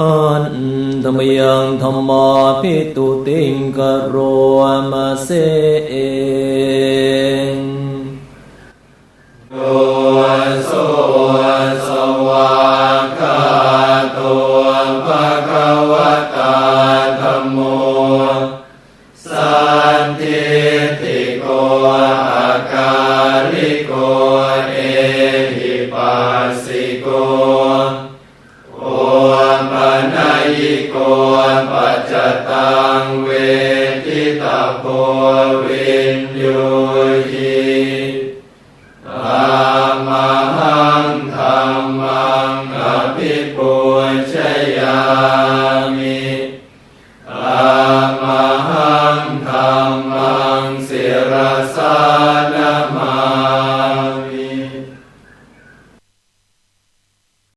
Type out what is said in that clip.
อันธรรมยังธรรมาพิตุติงกโรมาเสเองตัวโสสวากขาตัวภะคะวตาธัมโมสันทิติโกอาการิโกเอหิปัสสิโก ยิโกปัจจตังเวทิตาโพวินโยหิธรรมหังธรรมังอภิปุชยามิธรรมหังธรรมังเสรสานัง